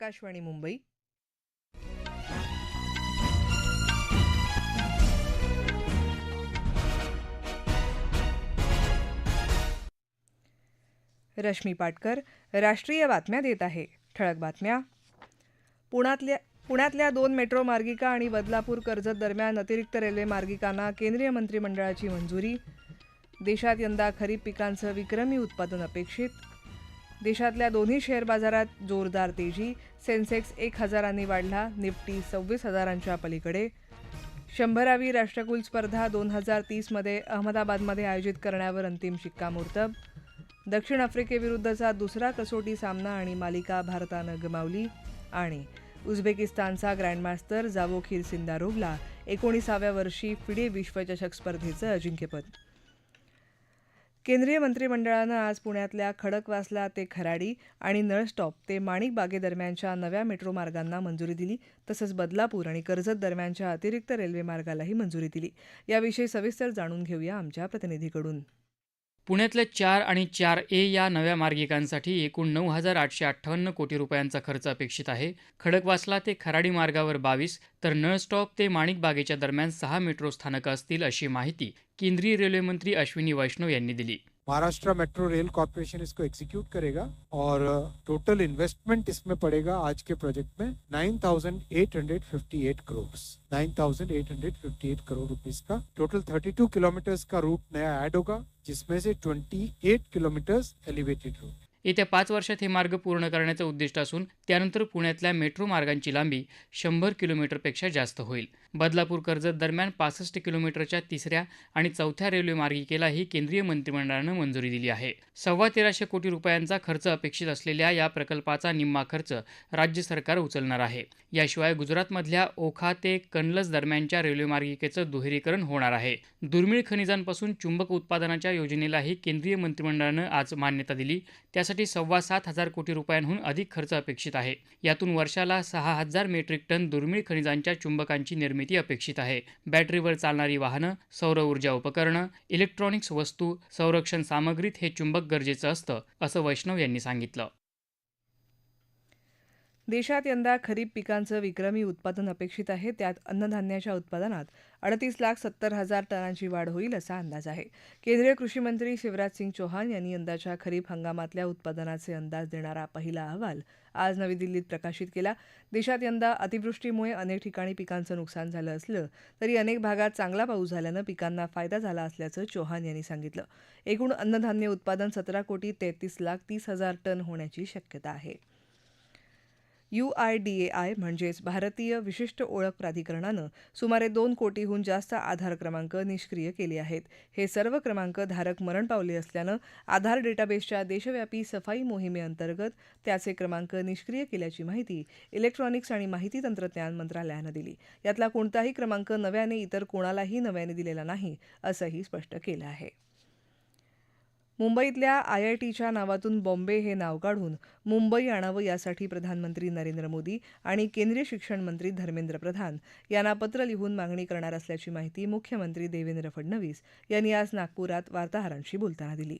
आकाशवाणी मुंबई. रश्मी पाटकर राष्ट्रीय बातम्या देत आहे. ठळक बातम्या. पुण्यातल्या पुण्यातल्या दोन मेट्रो मार्गिका आणि बदलापूर कर्जत दरम्यान अतिरिक्त रेल्वे मार्गिकांना केंद्रीय मंत्रिमंडळाची मंजुरी. देशात यंदा खरीप पिकांचं विक्रमी उत्पादन अपेक्षित. देशातल्या दोन्ही शेअर बाजारात जोरदार तेजी. सेन्सेक्स एक हजारांनी वाढला निफ्टी सव्वीस हजारांच्या पलीकडे. शंभरावी राष्ट्रकुल स्पर्धा दोन हजार तीसमध्ये अहमदाबादमध्ये आयोजित करण्यावर अंतिम शिक्कामोर्तब. दक्षिण आफ्रिकेविरुद्धचा दुसरा कसोटी सामना आणि मालिका भारतानं गमावली. आणि उझबेकिस्तानचा ग्रँडमास्टर जावोखीर सिंदारोगला एकोणीसाव्या वर्षी फिडे विश्वचषक स्पर्धेचं अजिंक्यपद. केंद्रीय मंत्रिमंडळानं आज पुण्यातल्या खडकवासला ते खराडी आणि नळस्टॉप ते माणिक बागेदरम्यानच्या नव्या मेट्रो मार्गांना मंजुरी दिली तसंच बदलापूर आणि कर्जत दरम्यानच्या अतिरिक्त रेल्वे मार्गालाही मंजुरी दिली. याविषयी सविस्तर जाणून घेऊया आमच्या प्रतिनिधीकडून. पुण्यातल्या चार आणि चार ए या नव्या मार्गिकांसाठी एकूण नऊ हजार आठशे अठ्ठावन्न कोटी रुपयांचा खर्च अपेक्षित आहे. खडकवासला ते खराडी मार्गावर बावीस तर नळस्टॉप ते माणिकबागेच्या दरम्यान सहा मेट्रो स्थानकं असतील अशी माहिती केंद्रीय रेल्वेमंत्री अश्विनी वैष्णव यांनी दिली. महाराष्ट्र मेट्रो रेल कॉरपोरेशन इसको एग्जीक्यूट करेगा और टोटल इन्वेस्टमेंट इसमें पड़ेगा आज के प्रोजेक्ट में 9,858 करोड़ 9,858 करोड़ रुपीस का. टोटल 32 किलोमीटर्स का रूट नया ऐड होगा जिसमें से 28 किलोमीटर्स एलिवेटेड रूट येत्या पाच वर्षात हे मार्ग पूर्ण करण्याचं उद्दिष्ट असून त्यानंतर पुण्यातल्या मेट्रो मार्गांची लांबी शंभर किलोमीटरपेक्षा जास्त होईल. बदलापूर कर्जत दरम्यान पासष्ट किलोमीटरच्या तिसऱ्या आणि चौथ्या रेल्वे मार्गिकेलाही केंद्रीय मंत्रिमंडळानं मंजुरी दिली आहे. सव्वा तेराशे कोटी रुपयांचा खर्च अपेक्षित असलेल्या या प्रकल्पाचा निम्मा खर्च राज्य सरकार उचलणार आहे. याशिवाय गुजरातमधल्या ओखा ते कनलस दरम्यानच्या रेल्वे मार्गिकेचं दुहेरीकरण होणार आहे. दुर्मिळ खनिजांपासून चुंबक उत्पादनाच्या योजनेलाही केंद्रीय मंत्रिमंडळानं आज मान्यता दिली. त्यासाठी सव्वा सात हजार कोटी रुपयांहून अधिक खर्च अपेक्षित आहे. यातून वर्षाला सहा हजार मेट्रिक टन दुर्मिळ खनिजांच्या चुंबकांची निर्मिती अपेक्षित आहे. बॅटरीवर चालणारी वाहनं सौर ऊर्जा उपकरणं इलेक्ट्रॉनिक्स वस्तू संरक्षण सामग्रीत हे चुंबक गरजेचं असतं असं वैष्णव यांनी सांगितलं. देशात यंदा खरीप पिकांचं विक्रमी उत्पादन अपेक्षित आहे. त्यात अन्नधान्याच्या उत्पादनात अडतीस लाख सत्तर हजार टनांची वाढ होईल असा अंदाज आहे. केंद्रीय कृषी मंत्री शिवराज सिंग चौहान यांनी यंदाच्या खरीप हंगामातल्या उत्पादनाचे अंदाज देणारा पहिला अहवाल आज नवी दिल्लीत प्रकाशित केला. देशात यंदा अतिवृष्टीमुळे अनेक ठिकाणी पिकांचं नुकसान झालं असलं तरी अनेक भागात चांगला पाऊस झाल्यानं पिकांना फायदा झाला असल्याचं चौहान यांनी सांगितलं. एकूण अन्नधान्य उत्पादन सतरा कोटी तेहतीस लाख तीस हजार टन होण्याची शक्यता आहे. U I D A I म्हणजेच भारतीय विशिष्ट ओळख प्राधिकरणानं सुमारे दोन कोटीहून जास्त आधार क्रमांक निष्क्रिय केले आहेत. हे सर्व क्रमांक धारक मरण पावले असल्यानं आधार डेटाबेसच्या देशव्यापी सफाई मोहिमेअंतर्गत त्याचे क्रमांक निष्क्रिय केल्याची माहिती इलेक्ट्रॉनिक्स आणि माहिती तंत्रज्ञान मंत्रालयानं दिली. यातला कोणताही क्रमांक नव्याने इतर कोणालाही नव्याने दिलेला नाही असंही स्पष्ट केलं आहे. मुंबईतल्या आय आय टीच्या नावातून बॉम्बे हे नाव काढून मुंबई आणावं यासाठी प्रधानमंत्री नरेंद्र मोदी आणि केंद्रीय शिक्षण मंत्री धर्मेंद्र प्रधान यांना पत्र लिहून मागणी करणार असल्याची माहिती मुख्यमंत्री देवेंद्र फडणवीस यांनी आज नागपुरात वार्ताहरांशी बोलताना दिली.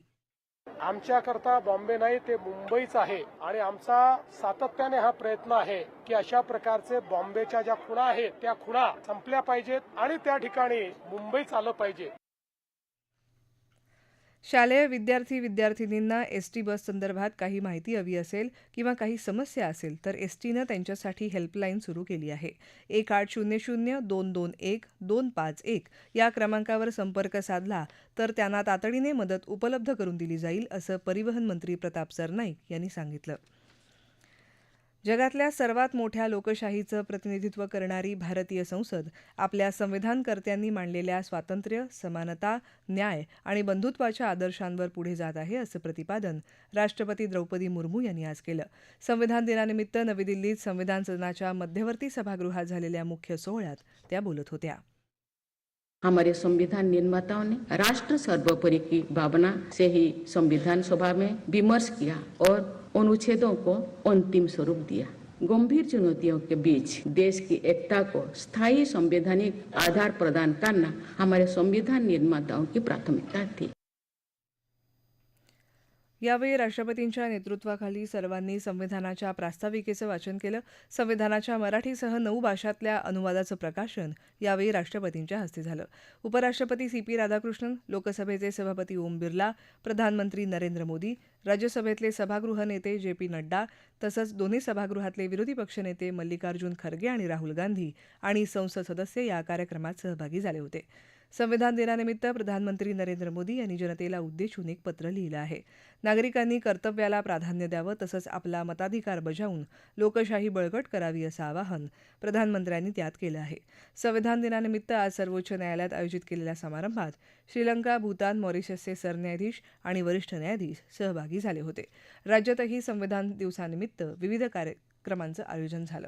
आमच्याकरता बॉम्बे नाही ते मुंबईच आहे आणि आमचा सातत्याने हा प्रयत्न आहे की अशा प्रकारचे बॉम्बेच्या ज्या खुणा आहेत त्या खुणा संपल्या पाहिजेत आणि त्या ठिकाणी मुंबईच आलं पाहिजे. शालेय विद्यार्थी विद्यार्थिनींना एस टी बस संदर्भात काही माहिती हवी असेल किंवा काही समस्या असेल तर एस टीनं त्यांच्यासाठी हेल्पलाईन सुरू केली आहे. एक आठ शून्य शून्य दोन दोन एक दोन पाच एक या क्रमांकावर संपर्क साधला तर त्यांना तातडीने मदत उपलब्ध करून दिली जाईल असं परिवहन मंत्री प्रताप सरनाईक यांनी सांगितलं. जगातल्या सर्वात मोठ्या लोकशाहीचं प्रतिनिधित्व करणारी भारतीय संसद आपल्या संविधानकर्त्यांनी मांडलेल्या स्वातंत्र्य समानता न्याय आणि बंधुत्वाच्या आदर्शांवर पुढे जात आहे असं प्रतिपादन राष्ट्रपती द्रौपदी मुर्मू यांनी आज केलं. संविधान दिनानिमित्त नवी दिल्लीत संविधान सदनाच्या मध्यवर्ती सभागृहात झालेल्या मुख्य सोहळ्यात त्या बोलत होत्या. हमारे संविधान निर्माताओं ने राष्ट्र सर्वोपरि की भावना से ही संविधान सभा में विमर्श किया और अनुच्छेदों को अंतिम स्वरूप दिया। गंभीर चुनौतियों के बीच देश की एकता को स्थायी संवैधानिक आधार प्रदान करना हमारे संविधान निर्माताओं की प्राथमिकता थी। यावेळी राष्ट्रपतींच्या नेतृत्वाखाली सर्वांनी संविधानाच्या प्रास्ताविकेचं वाचन केलं. संविधानाच्या मराठीसह नऊ भाषातल्या अनुवादाचं प्रकाशन यावेळी राष्ट्रपतींच्या हस्ते झालं. उपराष्ट्रपती सी पी राधाकृष्णन लोकसभेचे सभापती ओम बिर्ला प्रधानमंत्री नरेंद्र मोदी राज्यसभेतले सभागृह नेते जे पी नड्डा तसंच दोन्ही सभागृहातले विरोधी पक्षनेते मल्लिकार्जुन खरगे आणि राहुल गांधी आणि संसद सदस्य या कार्यक्रमात सहभागी झाले होते. संविधान दिनानिमित्त प्रधानमंत्री नरेंद्र मोदी यांनी जनतेला उद्देशून एक पत्र लिहिलं आहे. नागरिकांनी कर्तव्याला प्राधान्य द्यावं तसंच आपला मताधिकार बजावून लोकशाही बळकट करावी असं आवाहन प्रधानमंत्र्यांनी त्यात केलं आहे. संविधान दिनानिमित्त आज सर्वोच्च न्यायालयात आयोजित केलेल्या समारंभात श्रीलंका भूतान मॉरिशसचे सरन्यायाधीश आणि वरिष्ठ न्यायाधीश सहभागी झाले होते. राज्यातही संविधान दिवसानिमित्त विविध कार्यक्रमांचं आयोजन झालं.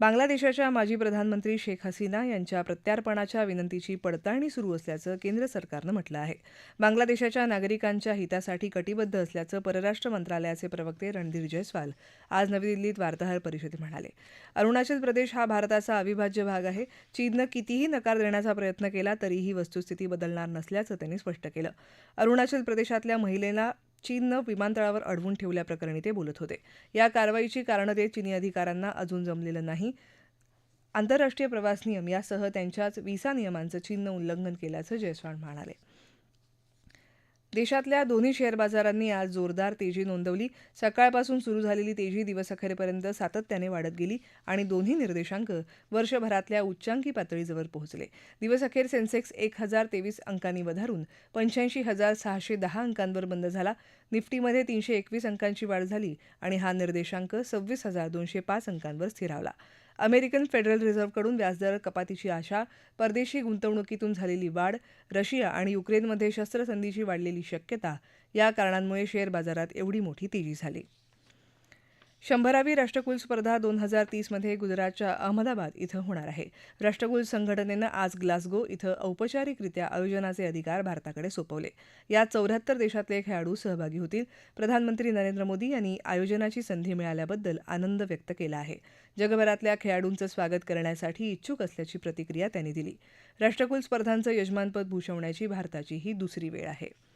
बांगलादेशाच्या माजी प्रधानमंत्री शेख हसीना यांच्या प्रत्यार्पणाच्या विनंतीची पडताळणी सुरू असल्याचं केंद्र सरकारनं म्हटलं आहे. बांगलादेशाच्या नागरिकांच्या हितासाठी कटिबद्ध असल्याचं परराष्ट्र मंत्रालयाचे प्रवक्ते रणधीर जयस्वाल आज नवी दिल्लीत वार्ताहर परिषदेत म्हणाले. अरुणाचल प्रदेश हा भारताचा अविभाज्य भाग आहे. चीननं कितीही नकार देण्याचा प्रयत्न केला तरीही वस्तुस्थिती बदलणार नसल्याचं त्यांनी स्पष्ट केलं. अरुणाचल प्रदेशातल्या महिलेला चीननं विमानतळावर अडवून ठेवल्याप्रकरणी ते बोलत होते. या कारवाईची कारणं देत चिनी अधिकाऱ्यांना अजून जमलेलं नाही. आंतरराष्ट्रीय प्रवास नियम यासह त्यांच्याच व्हिसा नियमांचं चीननं उल्लंघन केल्याचं जयस्वाल म्हणाले. देशातल्या दोन्ही शेअर बाजारांनी आज जोरदार तेजी नोंदवली. सकाळपासून सुरू झालेली तेजी दिवसअखेरपर्यंत सातत्याने वाढत गेली आणि दोन्ही निर्देशांक वर्षभरातल्या उच्चांकी पातळीजवळ पोहोचले. दिवसअखेर सेन्सेक्स एक हजार तेवीस अंकांनी वधारून पंच्याऐंशी हजार सहाशे दहा अंकांवर बंद झाला. निफ्टीमध्ये तीनशे एकवीस अंकांची वाढ झाली आणि हा निर्देशांक सव्वीस हजार दोनशे पाच अंकांवर स्थिरावला. अमेरिकन फेडरल रिझर्व्हकडून व्याजदर कपातीची आशा परदेशी गुंतवणुकीतून झालेली वाढ रशिया आणि युक्रेनमध्ये शस्त्रसंधीची वाढलेली शक्यता या कारणांमुळे शेअर बाजारात एवढी मोठी तेजी झाली. शंभरावी राष्ट्रकुल स्पर्धा दोन हजार तीसमध्ये गुजरातच्या अहमदाबाद इथं होणार आहे. राष्ट्रकुल संघटनेनं आज ग्लासगो इथं औपचारिकरित्या आयोजनाचे अधिकार भारताकडे सोपवले. यात चौऱ्याहत्तर देशातले खेळाडू सहभागी होतील. प्रधानमंत्री नरेंद्र मोदी यांनी आयोजनाची संधी मिळाल्याबद्दल आनंद व्यक्त केला आहे. जगभरातल्या खेळाडूंचं स्वागत करण्यासाठी इच्छुक असल्याची प्रतिक्रिया त्यांनी दिली. राष्ट्रकुल स्पर्धांचं यजमानपद भूषवण्याची भारताची ही दुसरी वेळ आहे.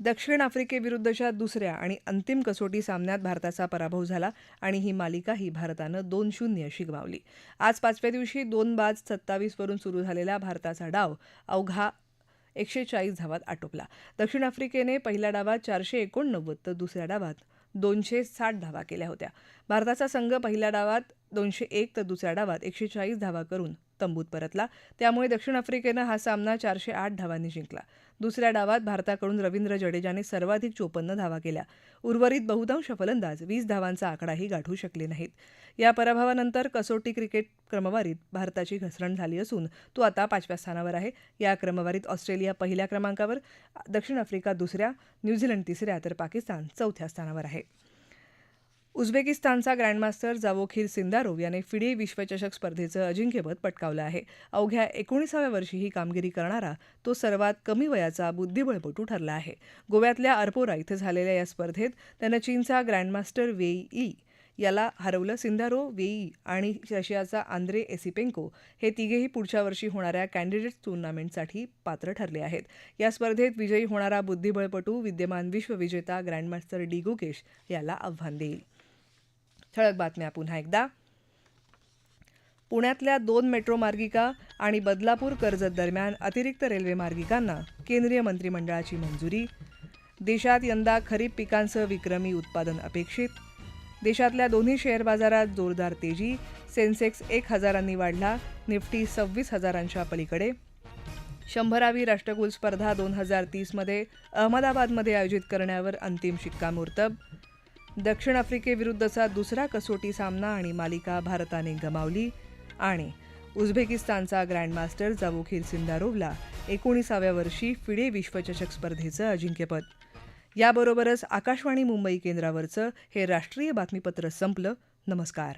दक्षिण आफ्रिकेविरुद्धच्या दुसऱ्या आणि अंतिम कसोटी सामन्यात भारताचा पराभव झाला आणि ही मालिकाही भारतानं दोन शून्य अशी गमावली आज पाचव्या दिवशी दोन बाज सत्तावीसवरून सुरू झालेला भारताचा डाव अवघा एकशे चाळीस धावात आटोपला. दक्षिण आफ्रिकेने पहिल्या डावात चारशे एकोणनव्वद तर दुसऱ्या डावात दोनशे साठ धावा केल्या होत्या. भारताचा संघ पहिल्या डावात दोनशे एक तर दुसऱ्या डावात एकशे चाळीस धावा करून तंबूत परतला. त्यामुळे दक्षिण आफ्रिकेनं हा सामना चारशे आठ धावांनी जिंकला. दुसऱ्या डावात भारताकडून रवींद्र जडेजाने सर्वाधिक चोपन्न धावा केल्या. उर्वरित बहुतांश फलंदाज वीस धावांचा आकडाही गाठू शकले नाहीत. या पराभवानंतर कसोटी क्रिकेट क्रमवारीत भारताची घसरण झाली असून तो आता पाचव्या स्थानावर आहे. या क्रमवारीत ऑस्ट्रेलिया पहिल्या क्रमांकावर दक्षिण आफ्रिका दुसऱ्या न्यूझीलंड तिसऱ्या तर पाकिस्तान चौथ्या स्थानावर आहे. उझबेकिस्तानचा ग्रँडमास्टर जावोखीर सिंदारोव याने फिडे विश्वचषक स्पर्धेचं अजिंक्यपद पटकावलं आहे. अवघ्या एकोणीसाव्या वर्षी ही कामगिरी करणारा तो सर्वात कमी वयाचा बुद्धिबळपटू ठरला आहे. गोव्यातल्या अर्पोरा इथं झालेल्या या स्पर्धेत त्यानं चीनचा ग्रँडमास्टर वेई ई याला हरवलं. सिंदारो वेई आणि रशियाचा आंद्रे एसिपेंको हे तिघेही पुढच्या वर्षी होणाऱ्या कॅन्डिडेट्स टुर्नामेंटसाठी पात्र ठरले आहेत. या स्पर्धेत विजयी होणारा बुद्धिबळपटू विद्यमान विश्वविजेता ग्रँडमास्टर डी गुकेश याला आव्हान देईल. ठळक बातम्या पुन्हा एकदा. पुण्यातल्या दोन मेट्रो मार्गिका आणि बदलापूर कर्जत दरम्यान अतिरिक्त रेल्वे मार्गिकांना केंद्रीय मंत्रिमंडळाची मंजुरी. देशात यंदा खरीप पिकांसह विक्रमी उत्पादन अपेक्षित. देशातल्या दोन्ही शेअर बाजारात जोरदार तेजी. सेन्सेक्स एक हजारांनी वाढला निफ्टी सव्वीस हजारांच्या पलीकडे. शंभरावी राष्ट्रकुल स्पर्धा दोन हजार तीसमध्ये अहमदाबादमध्ये आयोजित करण्यावर अंतिम शिक्कामोर्तब. दक्षिण आफ्रिकेविरुद्धचा दुसरा कसोटी सामना आणि मालिका भारताने गमावली आणि उझबेकिस्तानचा ग्रँडमास्टर जावोखीर सिंदारोवला एकोणीसाव्या वर्षी फिडे विश्वचषक स्पर्धेचं अजिंक्यपद. याबरोबरच आकाशवाणी मुंबई केंद्रावरचं हे राष्ट्रीय बातमीपत्र संपलं. नमस्कार.